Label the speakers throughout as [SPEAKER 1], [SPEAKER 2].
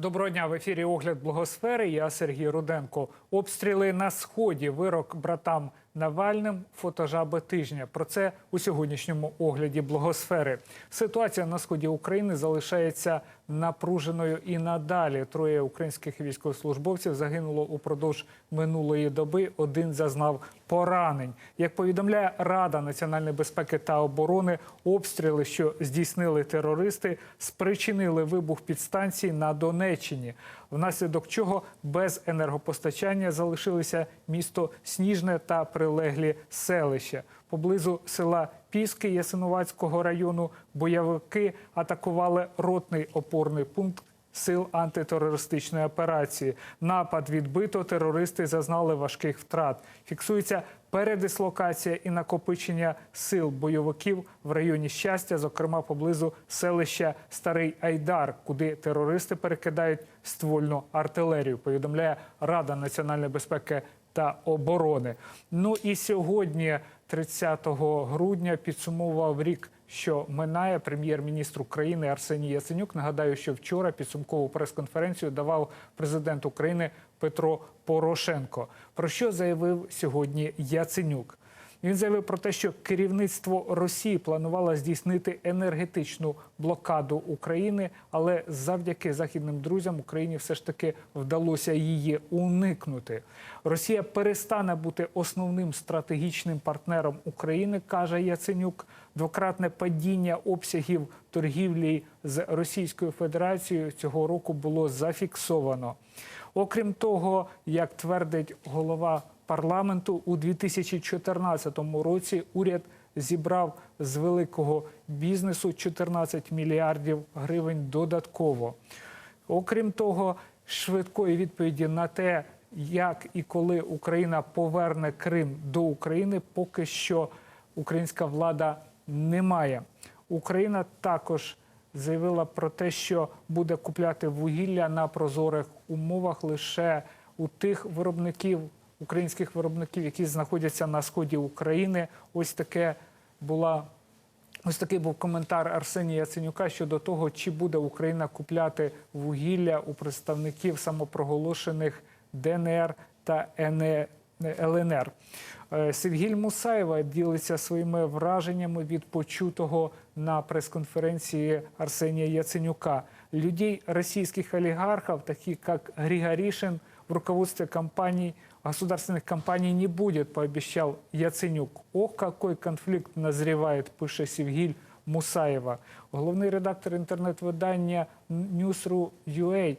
[SPEAKER 1] Доброго дня в ефірі Огляд Благосфери. Я Сергій Руденко. Обстріли на сході. Вирок братам Навальним. Фотожаби тижня. Про це у сьогоднішньому огляді Благосфери. Ситуація на сході України залишається напруженою і надалі. Троє українських військовослужбовців загинуло упродовж минулої доби. Один зазнав поранень. Як повідомляє Рада національної безпеки та оборони, обстріли, що здійснили терористи, спричинили вибух підстанцій на Донеччині, внаслідок чого без енергопостачання залишилися місто Сніжне та прилеглі селища. Поблизу села Піски Ясинуватського району бойовики атакували ротний опорний пункт сил антитерористичної операції. Напад відбито, терористи зазнали важких втрат. Фіксується передислокація і накопичення сил бойовиків в районі щастя, зокрема поблизу селища Старий Айдар, куди терористи перекидають ствольну артилерію. Повідомляє Рада національної безпеки та оборони. Ну і сьогодні, 30 грудня, підсумував рік. Що минає прем'єр-міністр України Арсеній Яценюк. Нагадаю, що вчора підсумкову прес-конференцію давав президент України Петро Порошенко. Про що заявив сьогодні Яценюк? Він заявив про те, що керівництво Росії планувало здійснити енергетичну блокаду України, але завдяки західним друзям Україні все ж таки вдалося її уникнути. Росія перестане бути основним стратегічним партнером України, каже Яценюк. Двократне падіння обсягів торгівлі з Російською Федерацією цього року було зафіксовано. Окрім того, як твердить голова парламенту, у 2014 році уряд зібрав з великого бізнесу 14 мільярдів гривень додатково. Окрім того, швидкої відповіді на те, як і коли Україна поверне Крим до України, поки що українська влада не має. Україна також заявила про те, що буде купляти вугілля на прозорих умовах лише у тих виробників, українських виробників, які знаходяться на сході України. Ось таке була. Ось такий був коментар Арсенія Яценюка щодо того, чи буде Україна купляти вугілля у представників самопроголошених ДНР та ЛНР. Е, Севгіль Мусаєва ділиться своїми враженнями від почутого на прес-конференції Арсенія Яценюка. Людей російських олигархов, таких как Григоришин, в руководстве компаний, государственных компаний не будет, пообещал Яценюк. Ох, какой конфликт назревает, пише Севгіль Мусаєва. Головний редактор інтернет-видання News.ru.ua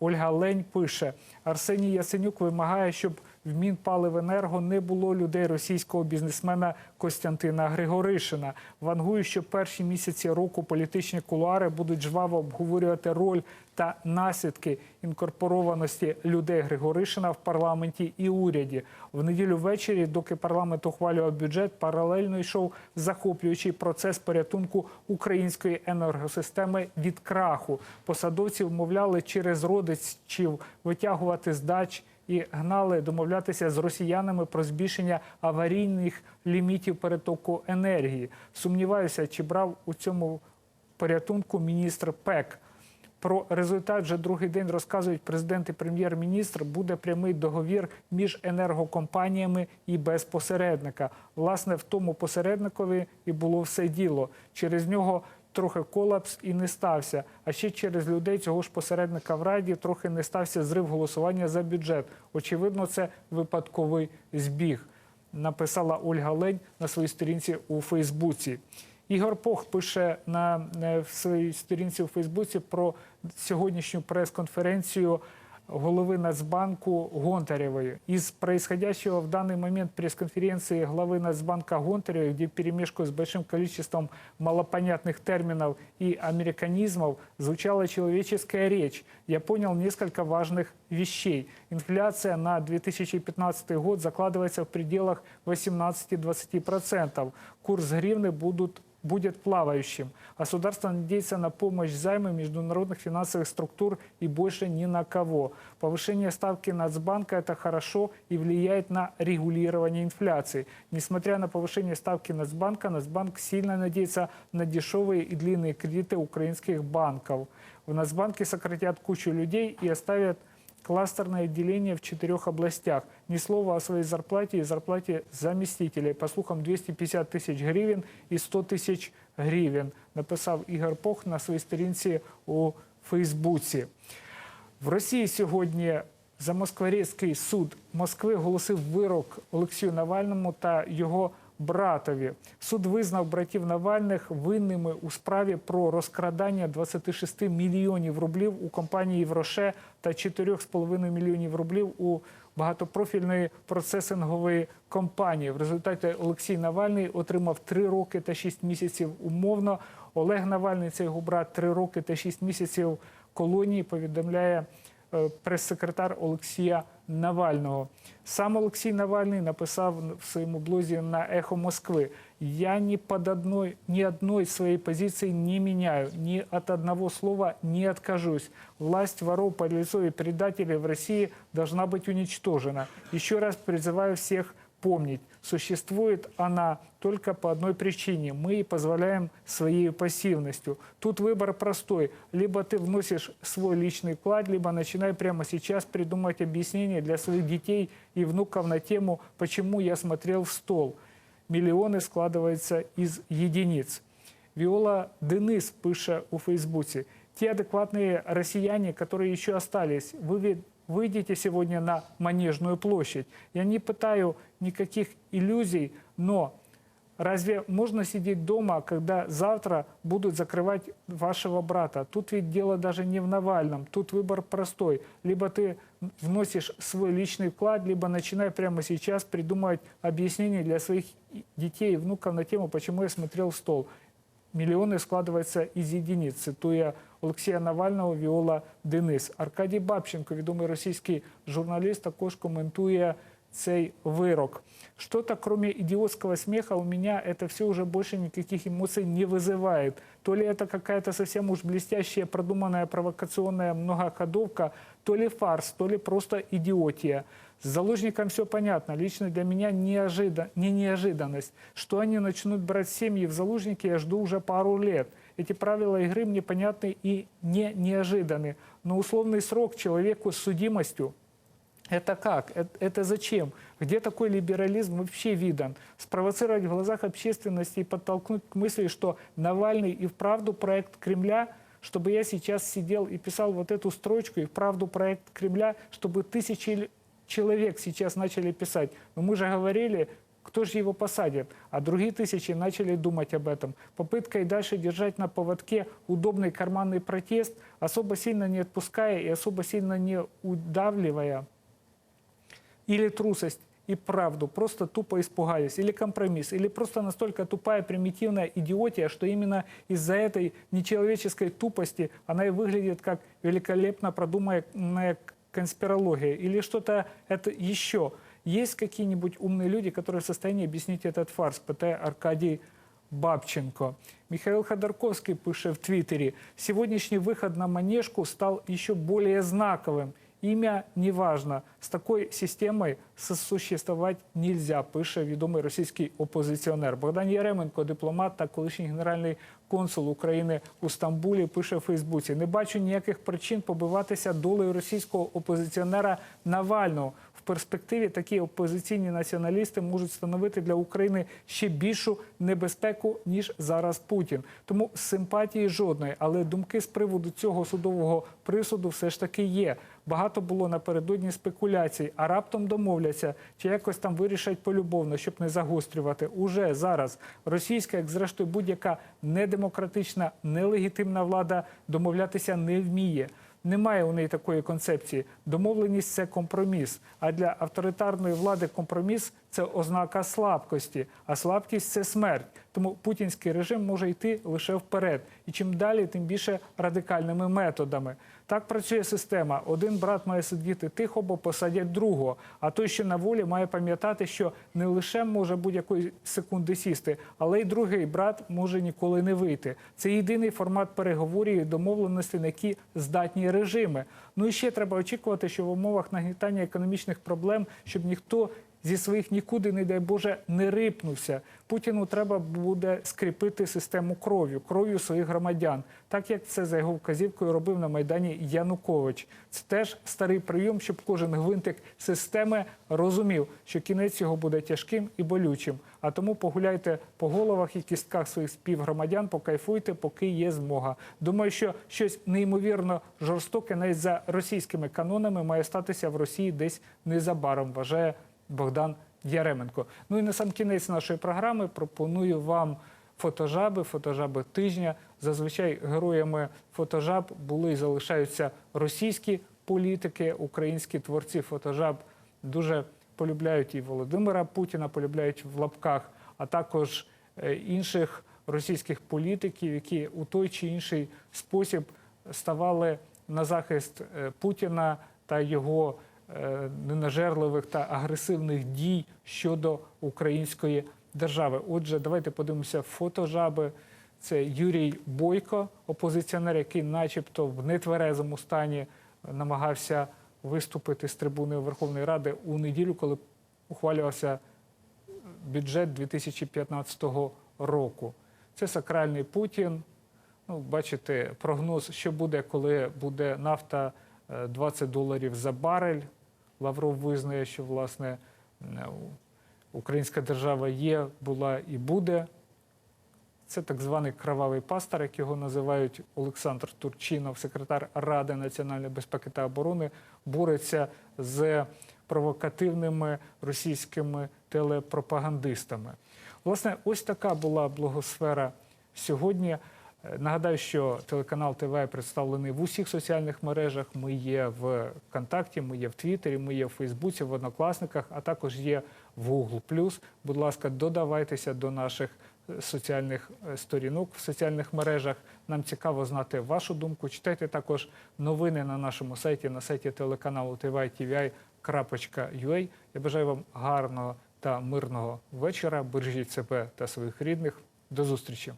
[SPEAKER 1] Ольга Лень пише: Арсеній Яценюк вимагає, щоб в Мінпаливенерго не було людей російського бізнесмена Костянтина Григоришина. Вангую, що перші місяці року політичні кулуари будуть жваво обговорювати роль та наслідки інкорпорованості людей Григоришина в парламенті і уряді. В неділю ввечері, доки парламент ухвалював бюджет, паралельно йшов захоплюючий процес порятунку української енергосистеми від краху. Посадовці вмовляли через родичів витягувати здач і гнали домовлятися з росіянами про збільшення аварійних лімітів перетоку енергії. Сумніваюся, чи брав у цьому порятунку міністр ПЕК. Про результат вже другий день розказують президент і прем'єр-міністр. Буде прямий договір між енергокомпаніями і без посередника. Власне, в тому посередникові і було все діло. Через нього трохи колапс і не стався. А ще через людей цього ж посередника в раді трохи не стався зрив голосування за бюджет. Очевидно, це випадковий збіг. Написала Ольга Лень на своїй сторінці у Фейсбуці. Ігор Пох пише на в своїй сторінці у Фейсбуці про сьогоднішню прес-конференцію головы Нацбанку Гонтаревой. Из происходящего в данный момент пресс-конференции главы Нацбанка Гонтаревой, где перемешку с большим количеством малопонятных терминов и американизмов звучала человеческая речь, я понял несколько важных вещей. Инфляция на 2015 год закладывается в пределах 18-20%. Курс гривны будут будет плавающим. Государство надеется на помощь займы международных финансовых структур и больше ни на кого. Повышение ставки Нацбанка – это хорошо и влияет на регулирование инфляции. Несмотря на повышение ставки Нацбанка, Нацбанк сильно надеется на дешевые и длинные кредиты украинских банков. В Нацбанке сократят кучу людей и оставят кластерное отделение в четырех областях. Ни слова о своей зарплате и зарплате заместителей. По слухам, 250 тисяч гривень і 100 тисяч гривень, написав Ігор Пох на своїй сторінці у Фейсбуці. В Росії сьогодні Замоскворецький суд Москви оголосив вирок Олексію Навальному та його братові. Суд визнав братів Навальних винними у справі про розкрадання 26 мільйонів рублів у компанії Євроше та 4,5 мільйонів рублів у багатопрофільної процесингової компанії. В результаті Олексій Навальний отримав 3 роки та 6 місяців умовно. Олег Навальний, це його брат, 3 роки та 6 місяців колонії, повідомляє прес-секретар Олексія Навального. Сам Олексій Навальний написав в своєму блозі на «Эхо Москвы». «Я ни под одной, ни одной своей позиции не меняю, ни от одного слова не откажусь. Власть воров, подлецов и предателей в России должна быть уничтожена. Еще раз призываю всех помнить, существует она только по одной причине. Мы ей позволяем своей пассивностью. Тут выбор простой. Либо ты вносишь свой личный вклад, либо начинай прямо сейчас придумать объяснение для своих детей и внуков на тему «Почему я смотрел в стол?» Миллионы складываются из единиц. Виола Денис пише у Фейсбуці. Те адекватные россияне, которые еще остались, вы выйдите сегодня на Манежную площадь. Я не пытаю никаких иллюзий, но разве можно сидеть дома, когда завтра будут закрывать вашего брата? Тут ведь дело даже не в Навальном, тут выбор простой. Либо ты вносишь свой личный вклад, либо начинай прямо сейчас придумывать объяснения для своих детей и внуков на тему, почему я смотрел стол. Миллионы складываются из единиц, цитуя Олексія Навального, Віола Денис. Аркадій Бабченко, відомий російський журналіст, також коментує цей вирок. Что-то кроме идиотского смеха у меня это все уже больше никаких эмоций не вызывает. То ли это какая-то совсем уж блестящая, продуманная провокационная многоходовка, то ли фарс, то ли просто идиотия. С заложником все понятно. Лично для меня неожидан, не неожиданность. Что они начнут брать семьи в заложники, я жду уже пару лет. Эти правила игры мне понятны и не неожиданны. Но условный срок человеку с судимостью это как? Это, это зачем? Где такой либерализм вообще видан? Спровоцировать в глазах общественности и подтолкнуть к мысли, что Навальный и вправду проект Кремля, чтобы я сейчас сидел и писал вот эту строчку, и вправду проект Кремля, чтобы тысячи человек сейчас начали писать. Но мы же говорили, кто же его посадит? А другие тысячи начали думать об этом. Попытка и дальше держать на поводке удобный карманный протест, особо сильно не отпуская и особо сильно не удавливая, или трусость и правду, просто тупо испугались, или компромисс, или просто настолько тупая, примитивная идиотия, что именно из-за этой нечеловеческой тупости она и выглядит как великолепно продуманная конспирология, или что-то это еще. Есть какие-нибудь умные люди, которые в состоянии объяснить этот фарс, питає Аркадій Бабченко. Михаил Ходорковский пише в Твиттере, сегодняшний выход на манежку стал еще более знаковым. Ім'я не важно. З такою системою сосуществувати нельзя, пише відомий російський опозиціонер. Богдан Яременко, дипломат та колишній генеральний консул України у Стамбулі, пише в Фейсбуці: не бачу ніяких причин побиватися долею російського опозиціонера Навального. В перспективі такі опозиційні націоналісти можуть становити для України ще більшу небезпеку ніж зараз Путін. Тому симпатії жодної, але думки з приводу цього судового присуду все ж таки є. Багато було напередодні спекуляцій, а раптом домовляться чи якось там вирішать полюбовно, щоб не загострювати. Уже зараз російська, як зрештою, будь-яка недемократична, нелегітимна влада домовлятися не вміє. Немає у неї такої концепції. Домовленість це компроміс. А для авторитарної влади компроміс це ознака слабкості, а слабкість це смерть. Тому путінський режим може йти лише вперед. І чим далі, тим більше радикальними методами. Так працює система. Один брат має сидіти тихо, бо посадять другого. А той, що на волі, має пам'ятати, що не лише може будь-якої секунди сісти, але й другий брат може ніколи не вийти. Це єдиний формат переговорів і домовленостей, на які здатні режими. Ну і ще треба очікувати, що в умовах нагнітання економічних проблем, щоб ніхто зі своїх нікуди, не дай Боже, не рипнувся. Путіну треба буде скріпити систему кров'ю, кров'ю своїх громадян, так як це за його вказівкою робив на майдані Янукович. Це теж старий прийом, щоб кожен гвинтик системи розумів, що кінець його буде тяжким і болючим. А тому погуляйте по головах і кістках своїх співгромадян, покайфуйте, поки є змога. Думаю, що щось неймовірно жорстоке, навіть за російськими канонами, має статися в Росії десь незабаром. Вважає Богдан Яременко. Ну і на сам кінець нашої програми пропоную вам фотожаби, фотожаби тижня. Зазвичай героями фотожаб були і залишаються російські політики, українські творці фотожаб дуже полюбляють і Володимира Путіна, полюбляють в лапках, а також е, інших російських політиків, які у той чи інший спосіб ставали на захист е, Путіна та його ненажерливих та агресивних дій щодо української держави. Отже, давайте подивимося фотожаби. Це Юрій Бойко, опозиціонер, який, начебто, в нетверезому стані намагався виступити з трибуни Верховної Ради у неділю, коли ухвалювався бюджет 2015 року. Це сакральний Путін. Ну, бачите, прогноз, що буде, коли буде нафта е, 20 доларів за барель. Лавров визнає, що власне е, українська держава є, була і буде. Це так званий кровавий пастор, як його називають Олександр Турчинов, секретар Ради національної безпеки та оборони, бореться з провокативними російськими телепропагандистами. Власне, ось така була блогосфера сьогодні. Нагадаю, що телеканал ТВ представлений в усіх соціальних мережах. Ми є в ВКонтакті, ми є в Твіттері, ми є в Фейсбуці, в Однокласниках, а також є в Google+. Будь ласка, додавайтеся до наших е, соціальних е, сторінок в соціальних мережах. Нам цікаво знати вашу думку. Читайте також новини на нашому сайті, на сайті телеканалу tvi.ua. Я бажаю вам гарного та мирного вечора. Бережіть себе та своїх рідних. До зустрічі.